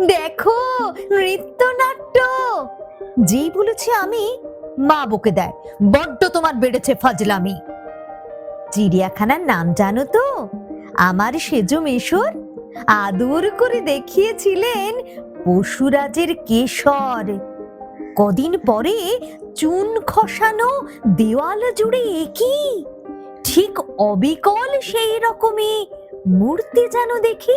দেখো, নৃত্যনাট্য। যেই বলেছি আমি, মা বকে দেয়, বড্ড তোমার বেড়েছে ফজলামি। চিড়িয়াখানার নাম জানো তো? আমার সেজো মেশর আদর করে দেখিয়েছিলেন পশুরাজের কেশর। কদিন পরে চুন খসানো দেওয়াল জুড়ে একই। ঠিক অবিকল সেই রকমই। মূর্তি যেন দেখি?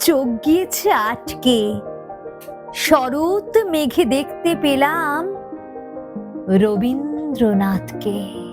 চোখ গিয়েছে আটকে। শরৎ মেঘে দেখতে পেলাম রবীন্দ্রনাথকে।